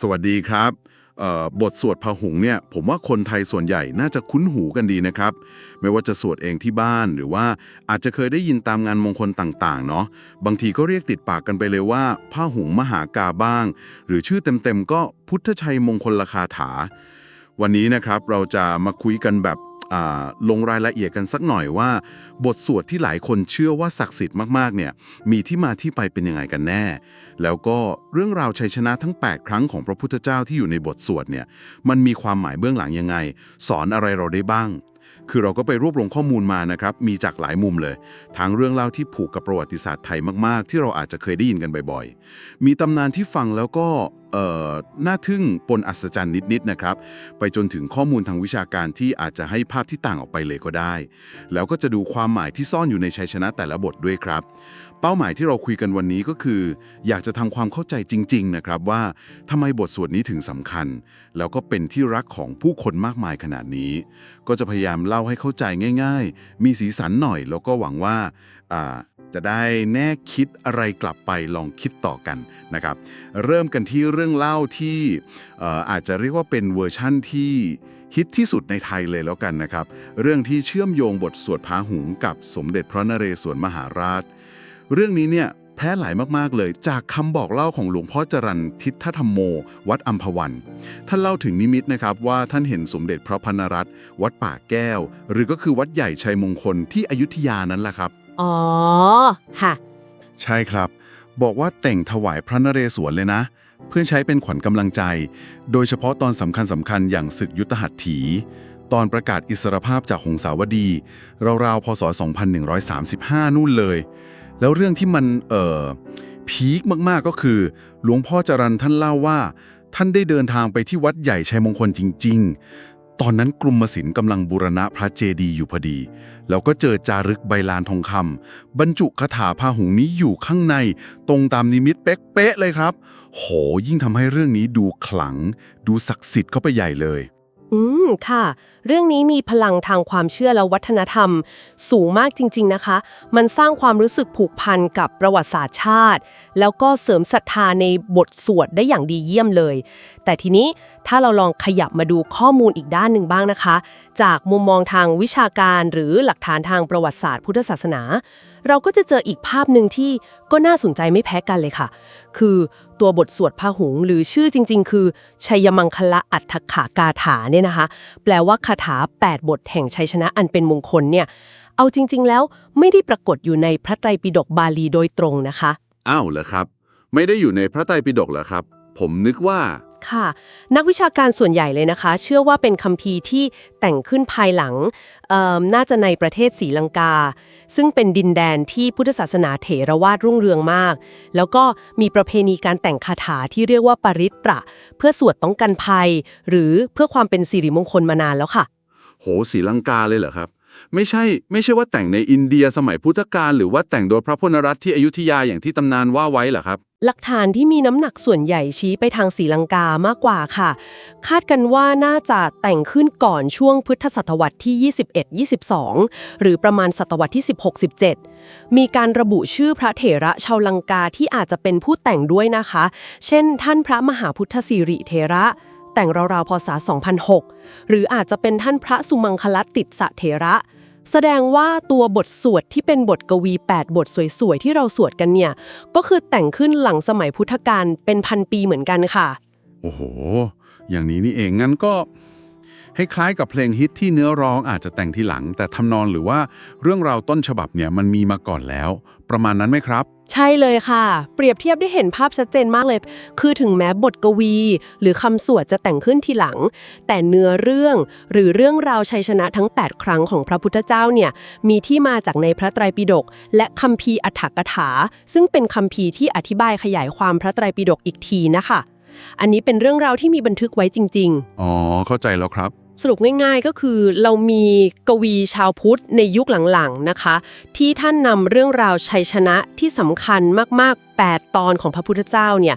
สวัสดีครับบทสวดพหุงเนี่ยผมว่าคนไทยส่วนใหญ่น่าจะคุ้นหูกันดีนะครับ ไม่ว่าจะสวดเองที่บ้านหรือว่าอาจจะเคยได้ยินตามงานมงคลต่างๆเนาะบางทีก็เรียกติดปากกันไปเลยว่าพหุงมหากาบ้าง หรือชื่อเต็มๆก็พุทธชัยมงคลราคาถา วันนี้นะครับเราจะมาคุยกันแบบ ลงรายละเอียดกันสักหน่อยว่า บทสวดที่หลายคนเชื่อว่าศักดิ์สิทธิ์มากๆเนี่ยมีที่มาที่ไปเป็นยังไงกันแน่ แล้วก็เรื่องราวชัยชนะทั้ง 8 ครั้งของพระพุทธเจ้าที่อยู่ในบทสวดเนี่ยมันมีความหมายเบื้องหลังยังไง สอนอะไรเราได้บ้าง คือเราก็ไปรวบรวมข้อมูลมานะครับ มีจากหลายมุมเลย ทั้งเรื่องเล่าที่ผูกกับประวัติศาสตร์ไทยมาก ๆ ที่เราอาจจะเคยได้ยินกันบ่อยๆ มีตำนานที่ฟังแล้วก็เอ่อน่าทึ่งปนอัศจรรย์นิด ๆ นะครับ ไปจนถึงข้อมูลทางวิชาการที่อาจจะให้ภาพที่ต่างออกไปเลยก็ได้ แล้วก็จะดูความหมายที่ซ่อนอยู่ในชัยชนะแต่ละบทด้วยครับ เป้าหมายที่เราคุยกันวันนี้ก็คือ อยากจะทำความเข้าใจจริง ๆ นะครับว่าทำไมบทสวดนี้ถึงสำคัญ แล้วก็เป็นที่รักของผู้คนมากมายขนาดนี้ ก็จะพยายามเล่าให้เข้าใจง่าย ๆ มีสีสันหน่อย แล้วก็หวังว่าจะได้แน่คิดอะไรกลับไปลองคิดต่อกันนะครับ เริ่มกันที่เรื่องเล่าที่อ่อาจจะเรียกว่าเป็นเวอร์ชั่นที่ฮิตที่สุดในไทยเลยแล้วกันนะครับ เรื่องที่เชื่อมโยงบทสวดพาหุงกับสมเด็จพระนเรศวรมหาราช เรื่องนี้เนี่ยแพร่หลายมาก ๆ เลย จากคำบอกเล่าของหลวงพ่อจรันทิฏฐธรรมโม วัดอัมพวัน ท่านเล่าถึงนิมิตนะครับว่าท่านเห็นสมเด็จพระพนรัตน์วัดป่าแก้ว หรือก็คือวัดใหญ่ชัยมงคลที่อยุธยานั้นแหละครับ อ๋อ ค่ะ ใช่ครับ บอกว่าแต่งถวายพระนเรศวรเลยนะ เพื่อใช้เป็นขวัญกำลังใจ โดยเฉพาะตอนสำคัญสำคัญๆอย่างศึกยุทธหัตถี ตอนประกาศอิสรภาพจากหงสาวดีราวๆพศ 2135 นู่นเลย แล้วเรื่องที่มันเอ่อพีคมากๆก็คือ หลวงพ่อจรันท่านเล่าว่า ท่านได้เดินทางไปที่วัดใหญ่ชัยมงคลจริง ๆ ตอนนั้นกรุมศิลป์กำลังบูรณะพระเจดีย์อยู่พอดี แล้วก็เจอจารึกใบลานทองคำบรรจุคาถาพาหุงนี้อยู่ข้างใน ตรงตามนิมิตเป๊ะๆเลยครับ โหยิ่งทำให้เรื่องนี้ดูขลัง ดูศักดิ์สิทธิ์เข้าไปใหญ่เลย อืม ค่ะ เรื่องนี้มีพลังทางความเชื่อและวัฒนธรรม สูงมากจริง ๆ นะคะ มันสร้างความรู้สึกผูกพันกับประวัติศาสตร์ชาติ แล้วก็เสริมศรัทธาในบทสวดได้อย่างดีเยี่ยมเลย แต่ทีนี้ถ้าเราลองขยับมาดูข้อมูลอีกด้านหนึ่งบ้างนะคะ จากมุมมองทางวิชาการหรือหลักฐานทางประวัติศาสตร์พุทธศาสนา เราก็จะเจออีกภาพหนึ่งที่ก็น่าสนใจไม่แพ้กันเลยค่ะ คือตัวบทสวดพาหุงหรือชื่อจริง ๆ คือ ชัยมังคละอัฏฐขากาถาเนี่ยนะคะ แปลว่าคาถา 8 บทแห่งชัยชนะอันเป็นมงคลเนี่ย เอาจริง ๆ แล้วไม่ได้ปรากฏอยู่ในพระไตรปิฎกบาลีโดยตรงนะคะ อ้าวเหรอครับ ไม่ได้อยู่ในพระไตรปิฎกเหรอครับ ผมนึกว่า ค่ะ นักวิชาการส่วนใหญ่เลยนะคะ เชื่อว่าเป็นคัมภีร์ที่แต่งขึ้นภายหลังน่าจะในประเทศศรีลังกา ซึ่งเป็นดินแดนที่พุทธศาสนาเถรวาทรุ่งเรืองมาก แล้วก็มีประเพณีการแต่งคาถาที่เรียกว่าปริตระ เพื่อสวดป้องกันภัย หรือเพื่อความเป็นสิริมงคลมานานแล้วค่ะ โหศรีลังกาเลยเหรอครับ ไม่ใช่ไม่ใช่ว่าแต่งในอินเดียสมัยพุทธกาลหรือว่าแต่งโดยพระพลรัตน์ที่อยุธยาอย่างที่ตำนานว่าไว้เหรอครับ หลักฐานที่มีน้ำหนักส่วนใหญ่ชี้ไปทางศรีลังกามากกว่าค่ะ คาดกันว่าน่าจะแต่งขึ้นก่อนช่วงพุทธศตวรรษที่ 21-22 หรือประมาณศตวรรษที่ 16-17 มีการระบุชื่อพระเถระชาวลังกาที่อาจจะเป็นผู้แต่งด้วยนะคะ เช่น ท่านพระมหาพุทธสิริเถระแต่งราวๆพศ 2006 หรืออาจจะเป็นท่านพระสุมังคลัตติสะเถระ แสดงว่าตัวบทสวดที่เป็นบทกวี 8 บทสวยๆ ที่เราสวดกันเนี่ย ก็คือแต่งขึ้นหลังสมัยพุทธกาลเป็นพันปีเหมือนกันค่ะ โอ้โห อย่างนี้นี่เองงั้นก็ ให้คล้ายกับเพลงฮิตที่เนื้อร้องอาจจะแต่งทีหลัง แต่ทำนองหรือว่าเรื่องราวต้นฉบับเนี่ยมันมีมาก่อนแล้ว ประมาณนั้นไหมครับ ใช่เลยค่ะ เปรียบเทียบได้เห็นภาพชัดเจนมากเลย คือถึงแม้บทกวี หรือคำสวดจะแต่งขึ้นทีหลัง แต่เนื้อเรื่องหรือเรื่องราวชัยชนะทั้ง 8 ครั้งของพระพุทธเจ้าเนี่ยมีที่มาจากในพระไตรปิฎกและคัมภีร์อัฏฐกถา ซึ่งเป็นคัมภีร์ที่อธิบายขยายความพระไตรปิฎกอีกทีนะคะอันนี้เป็นเรื่องราวที่มีบันทึกไว้จริง ๆ อ๋อ เข้าใจแล้วครับ สรุปง่ายๆก็คือเรามีกวีชาวพุทธในยุคหลังๆนะคะ ที่ท่านนำเรื่องราวชัยชนะที่สำคัญมากๆ 8 ตอนของพระพุทธเจ้าเนี่ย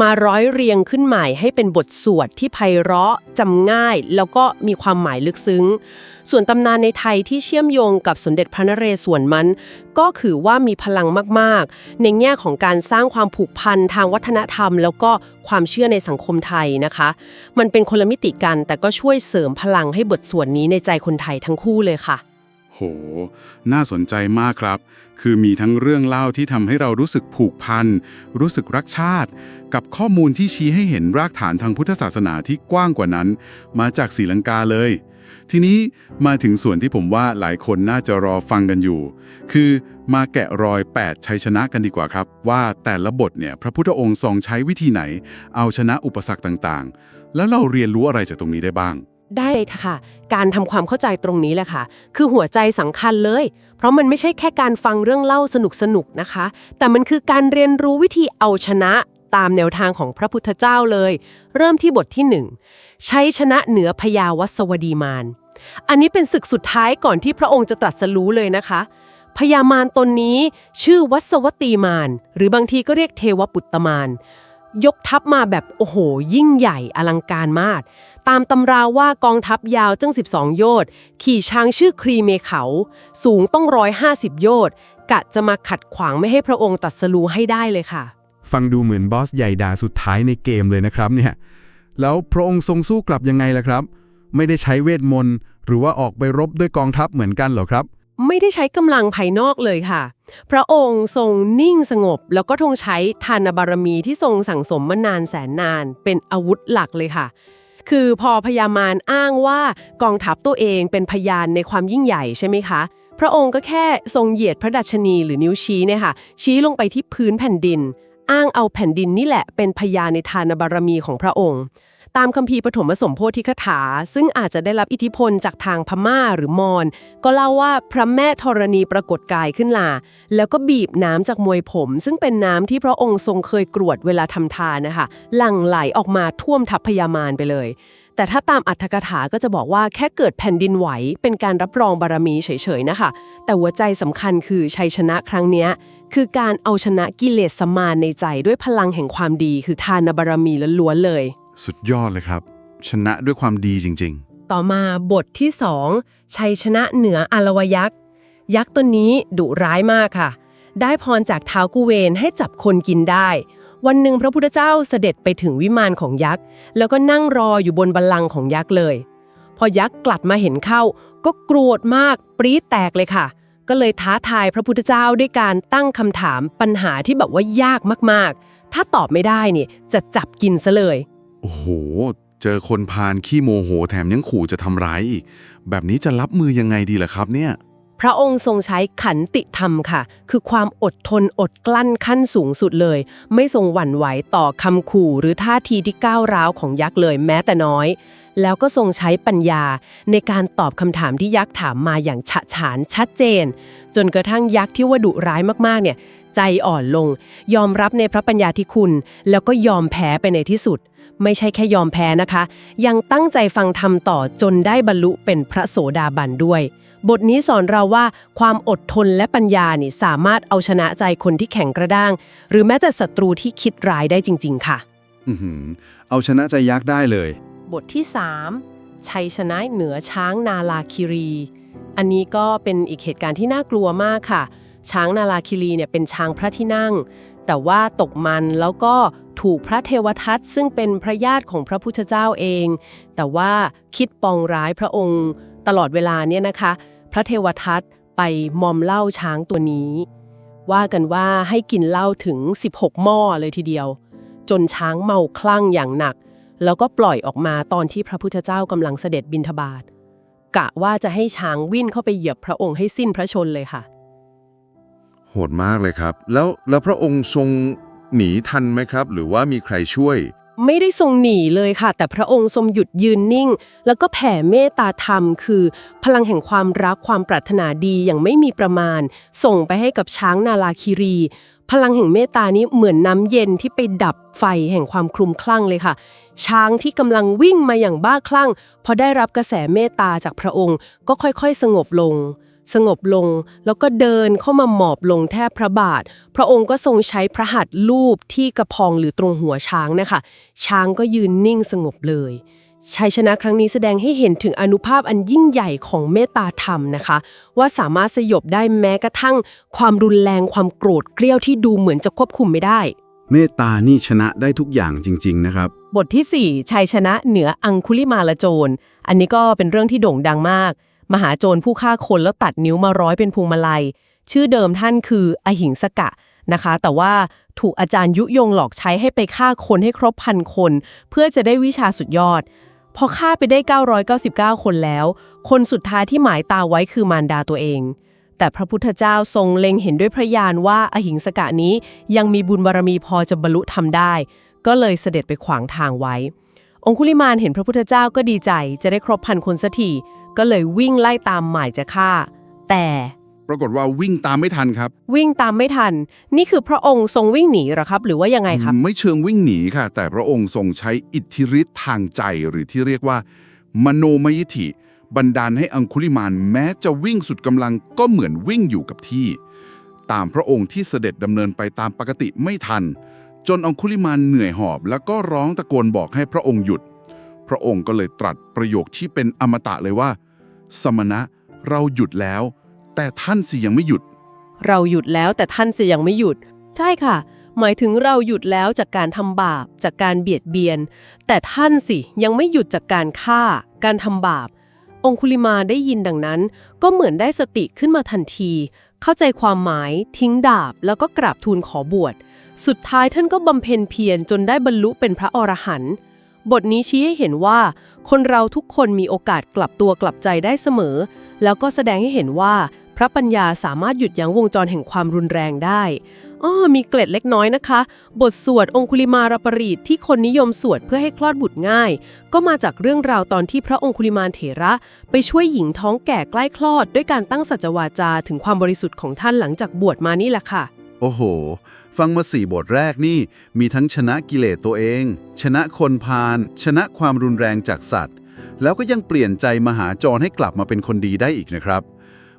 มาร้อยเรียงขึ้นใหม่ให้เป็นบทสวดที่ไพเราะจำง่าย แล้วก็มีความหมายลึกซึ้ง ส่วนตำนานในไทยที่เชื่อมโยงกับสมเด็จพระนเรศวรมัน ก็คือว่ามีพลังมากๆ ในแง่ของการสร้างความผูกพันทางวัฒนธรรม แล้วก็ความเชื่อในสังคมไทยนะคะ มันเป็นคนละมิติกัน แต่ก็ช่วยเสริมพลังให้บทสวดนี้ในใจคนไทยทั้งคู่เลยค่ะ โห น่าสนใจมากครับ คือมีทั้งเรื่องเล่าที่ทำให้เรารู้สึกผูกพัน รู้สึกรักชาติ กับข้อมูลที่ชี้ให้เห็นรากฐานทางพุทธศาสนาที่กว้างกว่านั้น มาจากศรีลังกาเลย ทีนี้มาถึงส่วนที่ผมว่าหลายคนน่าจะรอฟังกันอยู่ คือมาแกะรอย 8 ชัยชนะกันดีกว่าครับ ว่าแต่ละบทเนี่ยพระพุทธองค์ทรงใช้วิธีไหน เอาชนะอุปสรรคต่างๆ แล้วเราเรียนรู้อะไรจากตรงนี้ได้บ้าง ได้เลยค่ะ การทำความเข้าใจตรงนี้แหละค่ะ คือหัวใจสำคัญเลย เพราะมันไม่ใช่แค่การฟังเรื่องเล่าสนุกๆนะคะ แต่มันคือการเรียนรู้วิธีเอาชนะตามแนวทางของพระพุทธเจ้าเลย เริ่มที่บทที่หนึ่งใช้ชนะเหนือพยาวัสวดีมานอันนี้เป็นศึกสุดท้ายก่อนที่พระองค์จะตรัสรู้เลยนะคะพญามารตนนี้ชื่อวัสวตีมาร หรือบางทีก็เรียกเทวปุตตมาร ยกทัพมาแบบโอ้โห ยิ่งใหญ่อลังการมาก ตามตำราว่ากองทัพยาวจัง 12 โยชน์ขี่ช้างชื่อครีเมเขา สูงต้อง 150 โยชน์กะจะมาขัดขวางไม่ให้พระองค์ตรัสรู้ให้ได้เลยค่ะ ฟังดูเหมือนบอสใหญ่ด่าสุดท้ายในเกมเลยนะครับเนี่ย แล้วพระองค์ทรงสู้กลับยังไงล่ะครับ ไม่ได้ใช้เวทมนต์หรือว่าออกไปรบด้วยกองทัพเหมือนกันเหรอครับ ไม่ได้ใช้กำลังภายนอกเลยค่ะ พระองค์ทรงนิ่งสงบ แล้วก็ทรงใช้ทานบารมีที่ทรงสั่งสมมานานแสนนาน เป็นอาวุธหลักเลยค่ะ คือพอพญามารอ้างว่ากองทัพตัวเองเป็นพยานในความยิ่งใหญ่ใช่ไหมคะ พระองค์ก็แค่ทรงเหยียดพระดัชนีหรือนิ้วชี้เนี่ยค่ะ ชี้ลงไปที่พื้นแผ่นดิน อ้างเอาแผ่นดินนี่แหละเป็นพยานในทานบารมีของพระองค์ ตามคัมภีร์ปฐมสมโพธิคถา ซึ่งอาจจะได้รับอิทธิพลจากทางพม่าหรือมอญก็เล่าว่าพระแม่ธรณีปรากฏกายขึ้นลาแล้วก็บีบน้ำจากมวยผม ซึ่งเป็นน้ำที่พระองค์ทรงเคยกรวดเวลาทำทานนะคะหลั่งไหลออกมาท่วมทัพพยามารไปเลย แต่ถ้าตามอัตถกถาก็จะบอกว่าแค่เกิดแผ่นดินไหว เป็นการรับรองบารมีเฉยๆนะคะ แต่หัวใจสำคัญคือชัยชนะครั้งนี้คือการเอาชนะกิเลสสมานในใจด้วยพลังแห่งความดี คือทานบารมีล้วนๆเลย สุดยอดเลยครับ ชนะด้วยความดีจริงๆต่อมาบทที่สองชัยชนะเหนืออลวยักษ์ ยักษ์ตัวนี้ดุร้ายมากค่ะ ได้พรจากเท้าวกุเวนให้จับคนกินได้ วันหนึ่งพระพุทธเจ้าเสด็จไปถึงวิมานของยักษ์ แล้วก็นั่งรออยู่บนบัลลังก์ของยักษ์เลย พอยักษ์กลัดมาเห็นเข้า ก็โกรธมาก ปรี๊ดแตกเลยค่ะ ก็เลยท้าทายพระพุทธเจ้าด้วยการตั้งคำถามปัญหาที่แบบว่ายากมากๆ ถ้าตอบไม่ได้เนี่ยจะจับกินซะเลย โอ้โห เจอคนพาลขี้โมโหแถมยังขู่จะทำร้ายอีก แบบนี้จะรับมือยังไงดีล่ะครับเนี่ย พระองค์ทรงใช้ขันติธรรมค่ะ คือความอดทนอดกลั้นขั้นสูงสุดเลย ไม่ทรงหวั่นไหวต่อคำขู่หรือท่าทีที่ก้าวร้าวของยักษ์เลยแม้แต่น้อย แล้วก็ทรงใช้ปัญญาในการตอบคำถามที่ยักษ์ถามมาอย่างฉะฉานชัดเจน จนกระทั่งยักษ์ที่ว่าดุร้ายมากๆเนี่ย ใจอ่อนลง ยอมรับในพระปัญญาที่คุณ แล้วก็ยอมแพ้ไปในที่สุด ไม่ใช่แค่ยอมแพ้นะคะ ยังตั้งใจฟังธรรมต่อจนได้บรรลุเป็นพระโสดาบันด้วย บทนี้สอนเราว่าความอดทนและปัญญานี่สามารถเอาชนะใจคนที่แข็งกระด้าง หรือแม้แต่ศัตรูที่คิดร้ายได้จริง ๆ ค่ะอือหือเอาชนะใจยักษ์ได้เลย บทที่ 3 ชัยชนะเหนือช้างนาลาคิรี อันนี้ก็เป็นอีกเหตุการณ์ที่น่ากลัวมากค่ะ ช้างนาลาคิรีเนี่ยเป็นช้างพระที่นั่ง แต่ว่าตกมันแล้วก็ ถูกพระเทวทัตซึ่งเป็นพระญาติของพระพุทธเจ้าเอง แต่ว่าคิดปองร้ายพระองค์ ตลอดเวลาเนี่ยนะคะ พระเทวทัตไปมอมเหล้าช้างตัวนี้ ว่ากันว่าให้กินเหล้าถึง 16 หม้อเลยทีเดียว จนช้างเมาคลั่งอย่างหนัก แล้วก็ปล่อยออกมาตอนที่พระพุทธเจ้ากำลังเสด็จบินทบาทกะว่าจะให้ช้างวิ่นเข้าไปเหยียบพระองค์ให้สิ้นพระชนเลยค่ะ โหดมากเลยครับ แล้วแล้วพระองค์ทรง หนีทันไหมครับ หรือว่ามีใครช่วย ไม่ได้ทรงหนีเลยค่ะ แต่พระองค์ทรงหยุดยืนนิ่ง แล้วก็แผ่เมตตาธรรม คือ พลังแห่งความรักความปรารถนาดีอย่างไม่มีประมาณ ส่งไปให้กับช้างนาลาคิรี พลังแห่งเมตตานี้เหมือนน้ำเย็นที่ไปดับไฟแห่งความคลุมคลั่งเลยค่ะ ช้างที่กำลังวิ่งมาอย่างบ้าคลั่งพอได้รับกระแสเมตตาจากพระองค์ ก็ค่อยๆ สงบลง สงบลง แล้วก็เดินเข้ามาหมอบลงแทบพระบาท พระองค์ก็ทรงใช้พระหัตถ์ลูบที่กระพองหรือตรงหัวช้างนะคะ ช้างก็ยืนนิ่งสงบเลยชัยชนะครั้งนี้แสดงให้เห็นถึงอนุภาพอันยิ่งใหญ่ของเมตตาธรรมนะคะ ว่าสามารถสยบได้แม้กระทั่ง ความรุนแรงความโกรธเกรี้ยวที่ดูเหมือนจะควบคุมไม่ได้ เมตตานี่ชนะได้ทุกอย่างจริง ๆ นะครับ บทที่ 4 ชัยชนะเหนืออังคุลิมาลโจร อันนี้ก็เป็นเรื่องที่โด่งดังมาก มหาโจรผู้ฆ่าคนแล้วตัดนิ้วมาร้อยเป็นพวงมาลัย ชื่อเดิมท่านคืออหิงสกะนะคะ แต่ว่าถูกอาจารย์ยุยงหลอกใช้ให้ไปฆ่าคนให้ครบพันคน เพื่อจะได้วิชาสุดยอด พอฆ่าไปได้ 999 คนแล้ว คนสุดท้ายที่หมายตาไว้คือมารดาตัวเองแต่พระพุทธเจ้าทรงเล็งเห็นด้วยพระญาณว่าอหิงสกะนี้ยังมีบุญบารมีพอจะบรรลุทำได้ ก็เลยเสด็จไปขวางทางไว้ องคุลิมานเห็นพระพุทธเจ้าก็ดีใจจะได้ครบพันคนสักที ก็เลยวิ่งไล่ตามหมายจะฆ่า แต่ปรากฏว่าวิ่งตามไม่ทันครับ วิ่งตามไม่ทัน นี่คือพระองค์ทรงวิ่งหนีเหรอครับ หรือว่ายังไงครับ ไม่เชิงวิ่งหนีค่ะ แต่พระองค์ทรงใช้อิทธิฤทธิ์ทางใจหรือที่เรียกว่า มโนมยิทธิบันดาลให้อังคุลิมานแม้จะวิ่งสุดกำลังก็เหมือนวิ่งอยู่กับที่ ตามพระองค์ที่เสด็จดำเนินไปตามปกติไม่ทัน จนอังคุลิมานเหนื่อยหอบ แล้วก็ร้องตะโกนบอกให้พระองค์หยุด พระองค์ก็เลยตรัสประโยคที่เป็นอมตะเลยว่า สมณะ เราหยุดแล้ว แต่ท่านสิยังไม่หยุด เราหยุดแล้วแต่ท่านสิยังไม่หยุด ใช่ค่ะ หมายถึงเราหยุดแล้วจากการทำบาป จากการเบียดเบียน แต่ท่านสิยังไม่หยุดจากการฆ่า การทำบาป องคุลิมาได้ยินดังนั้น ก็เหมือนได้สติขึ้นมาทันที เข้าใจความหมาย ทิ้งดาบ แล้วก็กราบทูลขอบวช สุดท้ายท่านก็บำเพ็ญเพียรจนได้บรรลุเป็นพระอรหันต์ บทนี้ชี้ให้เห็นว่า คนเราทุกคนมีโอกาสกลับตัวกลับใจได้เสมอ แล้วก็แสดงให้เห็นว่า พระปัญญาสามารถหยุดยั้งวงจรแห่งความรุนแรงได้อ้อมีเกล็ดเล็กน้อยนะคะ บทสวดองคุลิมารปรีตที่คนนิยมสวดเพื่อให้คลอดบุตรง่าย ก็มาจากเรื่องราวตอนที่พระองคุลิมานเถระไปช่วยหญิงท้องแก่ใกล้คลอด ด้วยการตั้งสัจวาจาถึงความบริสุทธิ์ของท่านหลังจากบวชมานี่แหละค่ะ โอ้โห ฟังมาสี่บทแรกนี่ มีทั้งชนะกิเลสตัวเอง ชนะคนพาลชนะความรุนแรงจากสัตว์ แล้วก็ยังเปลี่ยนใจมหาจรให้กลับมาเป็นคนดีได้อีกนะครับ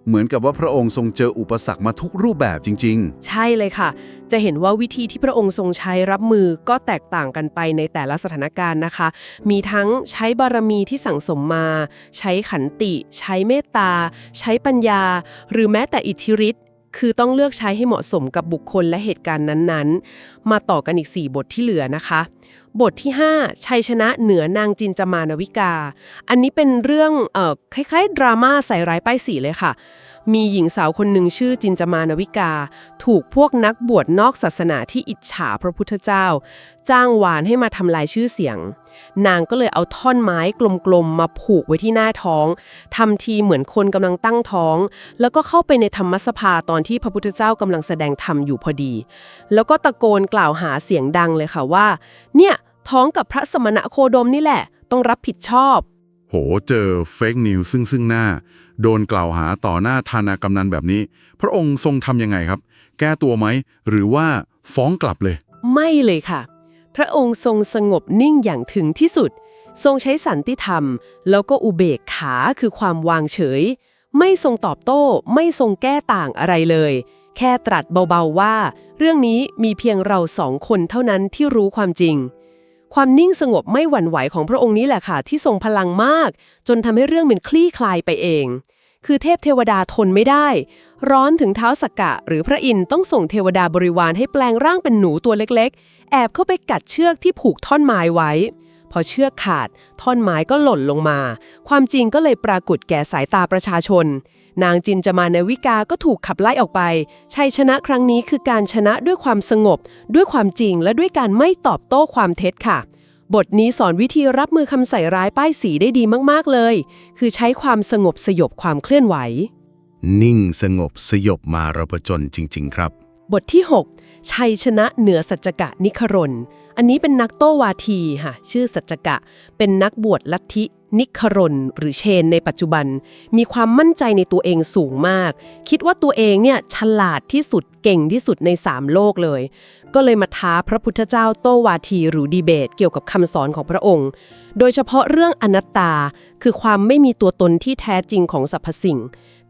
เหมือนกับว่าพระองค์ทรงเจออุปสรรคมาทุกรูปแบบจริง ๆ ใช่เลยค่ะ จะเห็นว่าวิธีที่พระองค์ทรงใช้รับมือก็แตกต่างกันไปในแต่ละสถานการณ์นะคะ มีทั้งใช้บารมีที่สั่งสมมา ใช้ขันติ ใช้เมตตา ใช้ปัญญา หรือแม้แต่อิทธิฤทธิ์ คือต้องเลือกใช้ให้เหมาะสมกับบุคคลและเหตุการณ์นั้นๆ มาต่อกันอีก 4 บทที่เหลือนะคะ บทที่ 5 ชัยชนะเหนือนางจินจามานวิกา อันนี้เป็นเรื่องเอ่อคล้ายๆ ดราม่าใส่ร้ายป้ายสีเลยค่ะ มีหญิงสาวคนหนึ่งชื่อจินจามานวิกา ถูกพวกนักบวชนอกศาสนาที่อิจฉาพระพุทธเจ้า จ้างวานให้มาทำลายชื่อเสียง นางก็เลยเอาท่อนไม้กลมๆมาผูกไว้ที่หน้าท้องทำทีเหมือนคนกำลังตั้งท้อง แล้วก็เข้าไปในธรรมสภาตอนที่พระพุทธเจ้ากำลังแสดงธรรมอยู่พอดี แล้วก็ตะโกนกล่าวหาเสียงดังเลยค่ะว่า เนี่ยท้องกับพระสมณะโคดมนี่แหละ ต้องรับผิดชอบ โห เจอเฟกนิวซึ่งซึ่งหน้า โดนกล่าวหาต่อหน้าธานากำนันแบบนี้ พระองค์ทรงทำยังไงครับ แก้ตัวไหม หรือว่าฟ้องกลับเลย ไม่เลยค่ะ พระองค์ทรงสงบนิ่งอย่างถึงที่สุด ทรงใช้สันติธรรม แล้วก็อุเบกขาคือความวางเฉย ไม่ทรงตอบโต้ ไม่ทรงแก้ต่างอะไรเลย แค่ตรัสเบาๆว่า เรื่องนี้มีเพียงเราสองคนเท่านั้นที่รู้ความจริง ความนิ่งสงบไม่หวั่นไหวของพระองค์นี้แหละค่ะ ที่ทรงพลังมาก จนทำให้เรื่องมันคลี่คลายไปเอง คือเทพเทวดาทนไม่ได้ ร้อนถึงเท้าสักกะ หรือพระอินทร์ต้องส่งเทวดาบริวารให้แปลงร่างเป็นหนูตัวเล็กๆ แอบเข้าไปกัดเชือกที่ผูกท่อนไม้ไว้ พอเชือกขาด ท่อนไม้ก็หล่นลงมา ความจริงก็เลยปรากฏแก่สายตาประชาชน นางจินจามานวิกาก็ถูกขับไล่ออกไป ชัยชนะครั้งนี้คือการชนะด้วยความสงบ ด้วยความจริงและด้วยการไม่ตอบโต้ความเท็จค่ะ บทนี้สอนวิธีรับมือคำใส่ร้ายป้ายสีได้ดีมาก ๆ เลย คือใช้ความสงบสยบความเคลื่อนไหว นิ่งสงบสยบมาระประจนจริง ๆ ครับ บทที่ 6 ชัยชนะเหนือสัจกะนิครน อันนี้เป็นนักโตวาทีค่ะ ชื่อสัจกะ เป็นนักบวชลัทธินิครน หรือเชนในปัจจุบัน มีความมั่นใจในตัวเองสูงมาก คิดว่าตัวเองเนี่ยฉลาดที่สุดเก่งที่สุดในสามโลกเลย ก็เลยมาท้าพระพุทธเจ้าโตวาทีหรือดีเบต เกี่ยวกับคำสอนของพระองค์ โดยเฉพาะเรื่องอนัตตา คือความไม่มีตัวตนที่แท้จริงของสรรพสิ่ง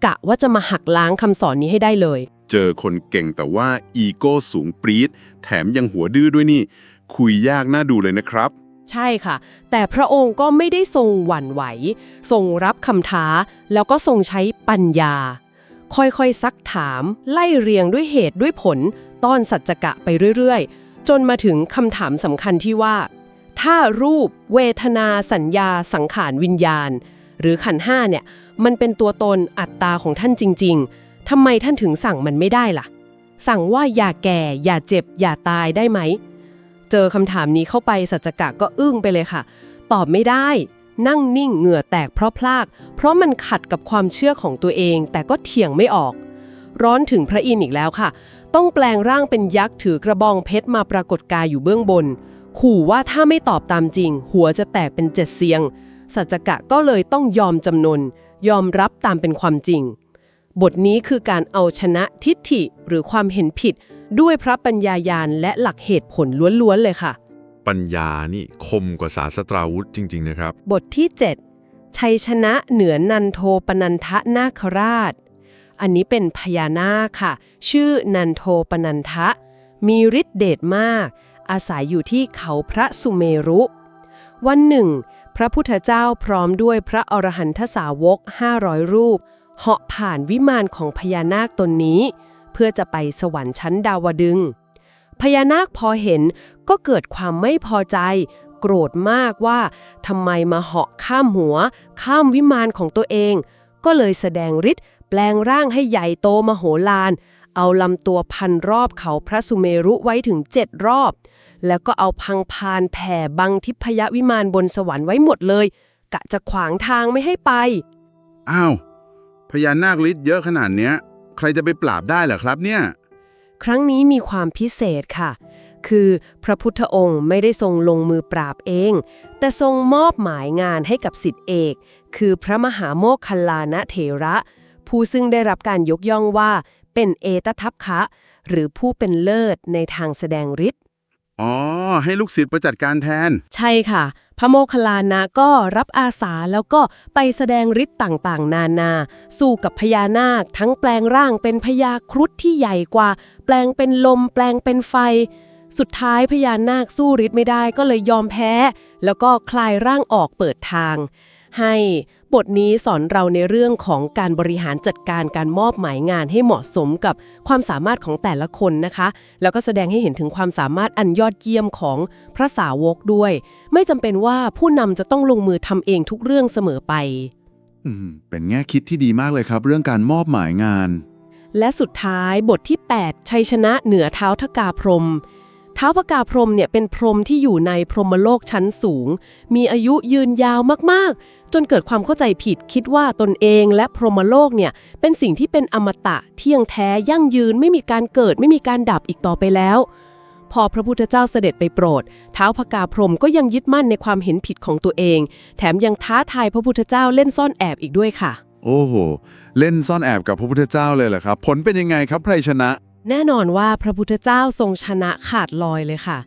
กะว่าจะมาหักล้างคำสอนนี้ให้ได้เลย เจอคนเก่งแต่ว่าอีโก้สูงปรี๊ดแถมยังหัวดื้อด้วยนี่ คุยยากน่าดูเลยนะครับ ใช่ค่ะ แต่พระองค์ก็ไม่ได้ทรงหวั่นไหว ทรงรับคำท้า แล้วก็ทรงใช้ปัญญา ค่อยๆซักถาม ไล่เรียงด้วยเหตุด้วยผล ต้อนสัจจกะไปเรื่อยๆ จนมาถึงคำถามสำคัญที่ว่า ถ้ารูป เวทนา สัญญา สังขารวิญญาณ หรือขันห้าเนี่ย มันเป็นตัวตนอัตตาของท่านจริง ๆ ทำไมท่านถึงสั่งมันไม่ได้ล่ะ สั่งว่าอย่าแก่ อย่าเจ็บ อย่าตายได้ไหม เจอคำถามนี้เข้าไปสัจกะก็อึ้งไปเลยค่ะ ตอบไม่ได้ นั่งนิ่งเหงื่อแตกเพราะพลาก เพราะมันขัดกับความเชื่อของตัวเอง แต่ก็เถียงไม่ออก ร้อนถึงพระอินทร์อีกแล้วค่ะ ต้องแปลงร่างเป็นยักษ์ถือกระบองเพชรมาปรากฏกายอยู่เบื้องบน ขู่ว่าถ้าไม่ตอบตามจริง หัวจะแตกเป็นเจ็ดเสียงสัจกะก็เลยต้องยอมจำนน ยอมรับตามเป็นความจริง บทนี้คือการเอาชนะทิฏฐิหรือความเห็นผิด ด้วยพระปัญญายาณและหลักเหตุผลล้วนๆเลยค่ะ ปัญญานี่คมกว่าศาสตราวุธจริง ๆ นะครับ บทที่ 7 ชัยชนะเหนือนันโทปนันทนาคราช อันนี้เป็นพญานาคค่ะ ชื่อนันโทปนันทะ มีฤทธิเดชมาก อาศัยอยู่ที่เขาพระสุเมรุ วันหนึ่ง พระพุทธเจ้าพร้อมด้วยพระอรหันทสาวก 500 รูป เหาะผ่านวิมานของพญานาคตนนี้ เพื่อจะไปสวรรค์ชั้นดาวดึง พญานาคพอเห็นก็เกิดความไม่พอใจ โกรธมากว่าทำไมมาเหาะข้ามหัว ข้ามวิมานของตัวเอง ก็เลยแสดงฤทธิ์แปลงร่างให้ใหญ่โตมโหฬารเอาลำตัวพันรอบเขาพระสุเมรุไว้ถึงเจ็ดรอบ แล้วก็เอาพังพานแผ่บังทิพยวิมานบนสวรรค์ไว้หมดเลย กะจะขวางทางไม่ให้ไป อ้าว พญานาคฤทธิ์เยอะขนาดเนี้ย ใครจะไปปราบได้เหรอครับเนี่ย ครั้งนี้มีความพิเศษค่ะ คือพระพุทธองค์ไม่ได้ทรงลงมือปราบเอง แต่ทรงมอบหมายงานให้กับสิทธิเอก คือพระมหาโมคคัลลานะเถระ ผู้ซึ่งได้รับการยกย่องว่าเป็นเอตทัพคะ หรือผู้เป็นเลิศในทางแสดงฤทธิ์ อ๋อ ให้ลูกศิษย์ประจัดการแทน ใช่ค่ะ พระโมคคัลลานะก็รับอาสาแล้วก็ไปแสดงฤทธิ์ต่างๆ นานา สู้กับพญานาค ทั้งแปลงร่างเป็นพญาครุฑที่ใหญ่กว่า แปลงเป็นลม แปลงเป็นไฟ สุดท้ายพญานาคสู้ฤทธิ์ไม่ได้ก็เลยยอมแพ้ แล้วก็คลายร่างออกเปิดทาง ให้บทนี้สอนเราในเรื่องของการบริหารจัดการการมอบหมายงานให้เหมาะสมกับความสามารถของแต่ละคนนะคะ แล้วก็แสดงให้เห็นถึงความสามารถอันยอดเยี่ยมของพระสาวกด้วย ไม่จำเป็นว่าผู้นำจะต้องลงมือทำเองทุกเรื่องเสมอไปอืมเป็นแง่คิดที่ดีมากเลยครับ เรื่องการมอบหมายงาน และสุดท้ายบทที่ 8 ชัยชนะเหนือเท้าทกาพรหมเท้าพกาพรหมเนี่ยเป็นพรหมที่อยู่ในพรหมโลกชั้นสูง มีอายุยืนยาวมากๆ จนเกิดความเข้าใจผิดคิดว่าตนเองและพรหมโลกเนี่ยเป็นสิ่งที่เป็นอมตะเที่ยงแท้ยั่งยืนไม่มีการเกิดไม่มีการดับอีกต่อไปแล้ว พอพระพุทธเจ้าเสด็จไปโปรด เท้าพกาพรหมก็ยังยึดมั่นในความเห็นผิดของตัวเอง แถมยังท้าทายพระพุทธเจ้าเล่นซ่อนแอบอีกด้วยค่ะ โอ้โหเล่นซ่อนแอบกับพระพุทธเจ้าเลยเหรอครับ ผลเป็นยังไงครับใครชนะ แน่นอนว่าพระพุทธเจ้าทรงชนะขาดลอยเลยค่ะ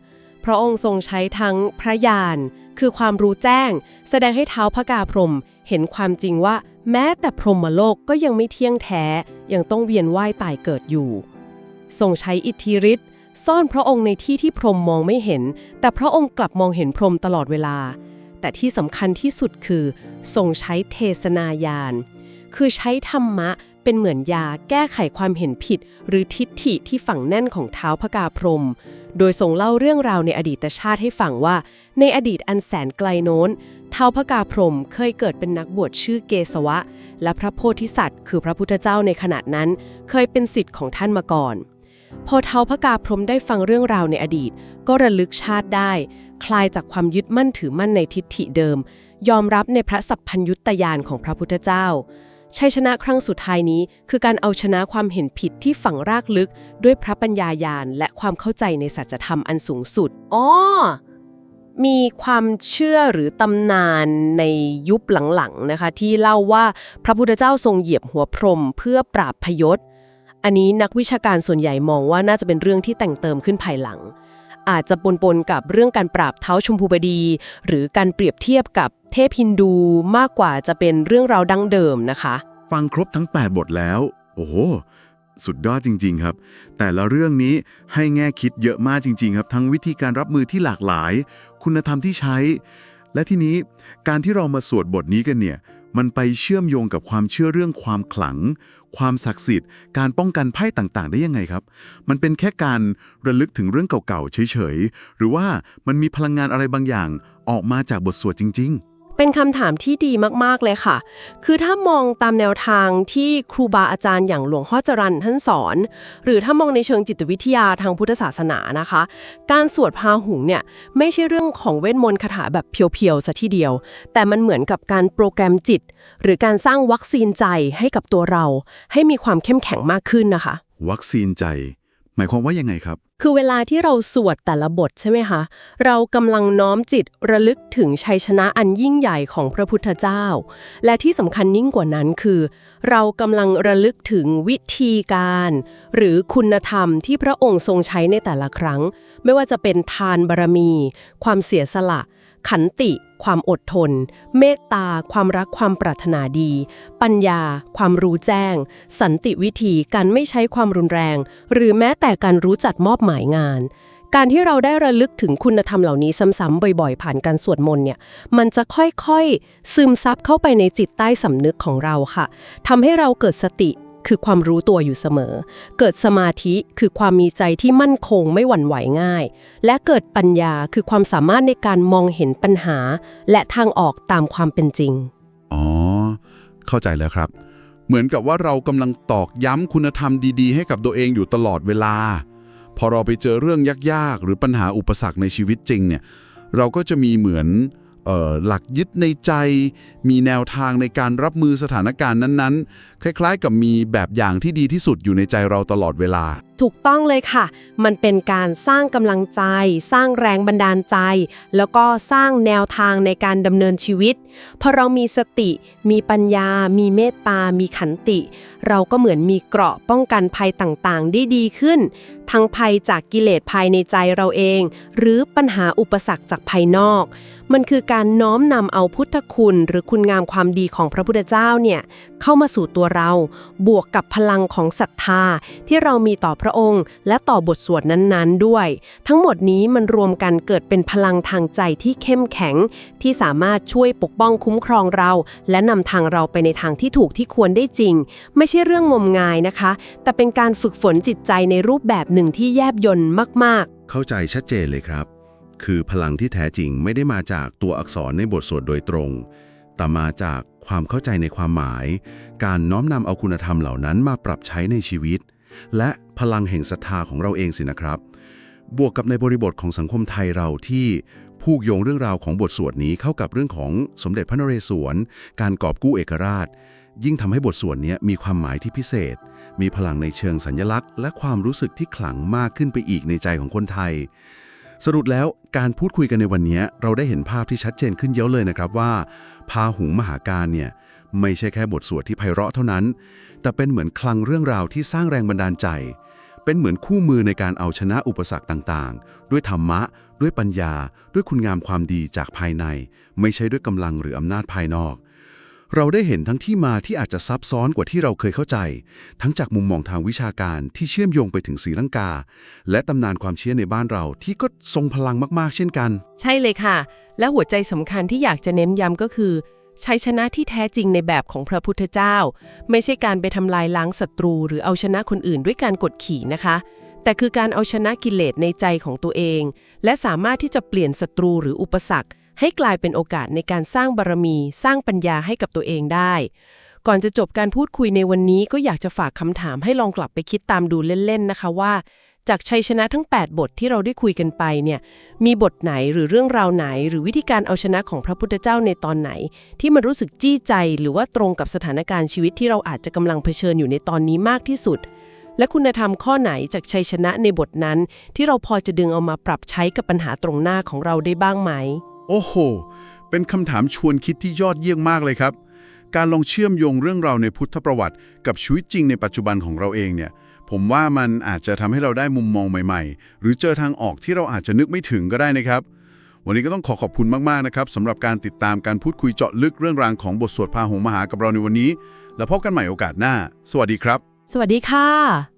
พระองค์ทรงใช้ทั้งพระญาณ คือความรู้แจ้ง แสดงให้เท้าพระกาพรม เห็นความจริงว่า แม้แต่พรหมโลกก็ยังไม่เที่ยงแท้ ยังต้องเวียนว่ายตายเกิดอยู่ ทรงใช้อิทธิฤทธิ์ซ่อนพระองค์ในที่ที่พรหมมองไม่เห็น แต่พระองค์กลับมองเห็นพรหมตลอดเวลา แต่ที่สำคัญที่สุดคือ ทรงใช้เทศนายาน คือใช้ธรรมะเป็นเหมือนยาแก้ไขความเห็นผิด หรือทิฏฐิที่ฝังแน่นของเท้าพระกาพรหม โดยทรงเล่าเรื่องราวในอดีตชาติให้ฟังว่า ในอดีตอันแสนไกลโน้น เท้าพระกาพรมเคยเกิดเป็นนักบวชชื่อเกสวะ และพระโพธิสัตว์ คือพระพุทธเจ้าในขณะนั้น เคยเป็นสิทธิ์ของท่านมาก่อน พอเท้าพระกาพรมได้ฟังเรื่องราวในอดีต ก็ระลึกชาติได้ คลายจากความยึดมั่นถือมั่นในทิฏฐิเดิม ยอมรับในพระสัพพัญยุตยานของพระพุทธเจ้า ชัยชนะครั้งสุดท้ายนี้ คือการเอาชนะความเห็นผิดที่ฝังรากลึก ด้วยพระปัญญายาณและความเข้าใจในสัจธรรมอันสูงสุดอ๋อมีความเชื่อหรือตำนานในยุคหลังๆนะคะ ที่เล่าว่าพระพุทธเจ้าทรงเหยียบหัวพรหมเพื่อปราบพยศอันนี้นักวิชาการส่วนใหญ่มองว่าน่าจะเป็นเรื่องที่แต่งเติมขึ้นภายหลัง อาจจะปนๆกับเรื่องการปราบเท้าชมพูบดี หรือการเปรียบเทียบกับเทพฮินดูมากกว่าจะเป็นเรื่องราวดั้งเดิมนะคะ ฟังครบทั้ง 8 บทแล้ว โอ้โห สุดยอดจริง ๆ ครับ แต่ละเรื่องนี้ให้แง่คิดเยอะมากจริง ๆ ครับ ทั้งวิธีการรับมือที่หลากหลาย คุณธรรมที่ใช้ และที่นี้การที่เรามาสวดบทนี้กันเนี่ย มันไปเชื่อมโยงกับความเชื่อเรื่องความขลัง ความศักดิ์สิทธิ์ การป้องกันไพ่ต่างๆ ได้ยังไงครับ มันเป็นแค่การระลึกถึงเรื่องเก่าๆ เฉยๆ หรือว่ามันมีพลังงานอะไรบางอย่างออกมาจากบทสวดจริง ๆ เป็นคำถามที่ดีมากๆเลยค่ะ คือถ้ามองตามแนวทางที่ครูบาอาจารย์อย่างหลวงพ่อจรันท่านสอน หรือถ้ามองในเชิงจิตวิทยาทางพุทธศาสนานะคะ การสวดพาหุงเนี่ยไม่ใช่เรื่องของเวทมนต์คาถาแบบเพียวๆซะทีเดียว แต่มันเหมือนกับการโปรแกรมจิต หรือการสร้างวัคซีนใจให้กับตัวเรา ให้มีความเข้มแข็งมากขึ้นนะคะ วัคซีนใจ หมายความว่ายังไงครับ คือเวลาที่เราสวดแต่ละบทใช่ไหมคะ เรากำลังน้อมจิตระลึกถึงชัยชนะอันยิ่งใหญ่ของพระพุทธเจ้า และที่สำคัญยิ่งกว่านั้นคือ เรากำลังระลึกถึงวิธีการ หรือคุณธรรมที่พระองค์ทรงใช้ในแต่ละครั้ง ไม่ว่าจะเป็นทานบารมี ความเสียสละ ขันติ ความอดทน เมตตา ความรักความปรารถนาดี ปัญญา ความรู้แจ้ง สันติวิธีการไม่ใช้ความรุนแรง หรือแม้แต่การรู้จัดมอบหมายงาน การที่เราได้ระลึกถึงคุณธรรมเหล่านี้ซ้ำๆบ่อยๆ ผ่านการสวดมนต์เนี่ยมันจะค่อยๆ ซึมซับเข้าไปในจิตใต้สำนึกของเราค่ะทำให้เราเกิดสติ คือความรู้ตัวอยู่เสมอ เกิดสมาธิคือความมีใจที่มั่นคงไม่หวั่นไหวง่าย และเกิดปัญญาคือความสามารถในการมองเห็นปัญหา และทางออกตามความเป็นจริง อ๋อ เข้าใจแล้วครับ เหมือนกับว่าเรากำลังตอกย้ำคุณธรรมดีๆ ให้กับตัวเองอยู่ตลอดเวลา พอเราไปเจอเรื่องยากๆ หรือปัญหาอุปสรรคในชีวิตจริงเนี่ย เราก็จะมีเหมือน หลักยึดในใจ มีแนวทางในการรับมือสถานการณ์นั้นๆ คล้ายๆ กับมีแบบอย่างที่ดีที่สุดอยู่ในใจเราตลอดเวลาถูกต้องเลยค่ะ มันเป็นการสร้างกำลังใจ สร้างแรงบันดาลใจ แล้วก็สร้างแนวทางในการดำเนินชีวิต พอเรามีสติ มีปัญญา มีเมตตา มีขันติ เราก็เหมือนมีเกราะป้องกันภัยต่างๆ ได้ดีขึ้น ทั้งภัยจากกิเลสภายในใจเราเอง หรือปัญหาอุปสรรคจากภายนอก มันคือการน้อมนำเอาพุทธคุณ หรือคุณงามความดีของพระพุทธเจ้าเนี่ยเข้ามาสู่ตัวเรา บวกกับพลังของศรัทธาที่เรามีต่อพระองค์ และต่อบทสวดนั้นๆ ด้วย ทั้งหมดนี้มันรวมกันเกิดเป็นพลังทางใจที่เข้มแข็ง ที่สามารถช่วยปกป้องคุ้มครองเรา และนำทางเราไปในทางที่ถูกที่ควรได้จริง ไม่ใช่เรื่องงมงายนะคะ แต่เป็นการฝึกฝนจิตใจในรูปแบบหนึ่งที่แยบยลมากๆ เข้าใจชัดเจนเลยครับ คือพลังที่แท้จริงไม่ได้มาจากตัวอักษรในบทสวดโดยตรง แต่มาจากความเข้าใจในความหมาย การน้อมนำเอาคุณธรรมเหล่านั้นมาปรับใช้ในชีวิต และพลังแห่งศรัทธาของเราเองสินะครับ บวกกับในบริบทของสังคมไทยเราที่ผูกโยงเรื่องราวของบทสวดนี้เข้ากับเรื่องของสมเด็จพระนเรศวร การกอบกู้เอกราช ยิ่งทำให้บทสวดนี้มีความหมายที่พิเศษ มีพลังในเชิงสัญลักษณ์ และความรู้สึกที่ขลังมากขึ้นไปอีกในใจของคนไทย สรุปแล้วการพูดคุยกันในวันนี้เราได้เห็นภาพที่ชัดเจนขึ้นเยอะเลยนะครับว่า พาหุงมหาการเนี่ย ไม่ใช่แค่บทสวดที่ไพเราะเท่านั้น แต่เป็นเหมือนคลังเรื่องราวที่สร้างแรงบันดาลใจ เป็นเหมือนคู่มือในการเอาชนะอุปสรรคต่างๆ ด้วยธรรมะ ด้วยปัญญา ด้วยคุณงามความดีจากภายใน ไม่ใช่ด้วยกำลังหรืออำนาจภายนอก เราได้เห็นทั้งที่มาที่อาจจะซับซ้อนกว่าที่เราเคยเข้าใจ ทั้งจากมุมมองทางวิชาการที่เชื่อมโยงไปถึงศรีลังกา และตำนานความเชื่อในบ้านเราที่ก็ทรงพลังมากๆ เช่นกัน ใช่เลยค่ะ และหัวใจสำคัญที่อยากจะเน้นย้ำก็คือ ชัยชนะที่แท้จริงในแบบของพระพุทธเจ้า ไม่ใช่การไปทำลายล้างศัตรู หรือเอาชนะคนอื่นด้วยการกดขี่นะคะ แต่คือการเอาชนะกิเลสในใจของตัวเอง และสามารถที่จะเปลี่ยนศัตรูหรืออุปสรรค ให้กลายเป็นโอกาสในการสร้างบารมี สร้างปัญญาให้กับตัวเองได้ ก่อนจะจบการพูดคุยในวันนี้ก็อยากจะฝากคำถามให้ลองกลับไปคิดตามดูเล่นๆนะคะว่า จากชัยชนะทั้ง 8 บทที่เราได้คุยกันไปเนี่ยมีบทไหนหรือเรื่องราวไหน หรือวิธีการเอาชนะของพระพุทธเจ้าในตอนไหน ที่มันรู้สึกจี้ใจหรือว่าตรงกับสถานการณ์ชีวิตที่เราอาจจะกำลังเผชิญอยู่ในตอนนี้มากที่สุด และคุณธรรมข้อไหนจากชัยชนะในบทนั้น ที่เราพอจะดึงเอามาปรับใช้กับปัญหาตรงหน้าของเราได้บ้างไหม โอ้โห เป็นคำถามชวนคิดที่ยอดเยี่ยมมากเลยครับ การลองเชื่อมโยงเรื่องราวในพุทธประวัติ กับชีวิตจริงในปัจจุบันของเราเองเนี่ย ผมว่ามันอาจจะทำให้เราได้มุมมองใหม่ๆ หรือเจอทางออกที่เราอาจจะนึกไม่ถึงก็ได้นะครับ วันนี้ก็ต้องขอขอบคุณมากๆนะครับสำหรับการติดตามการพูดคุยเจาะลึกเรื่องราวของบทสวดพาหงส์มหากับเราในวันนี้ แล้วพบกันใหม่โอกาสหน้า สวัสดีครับ สวัสดีค่ะ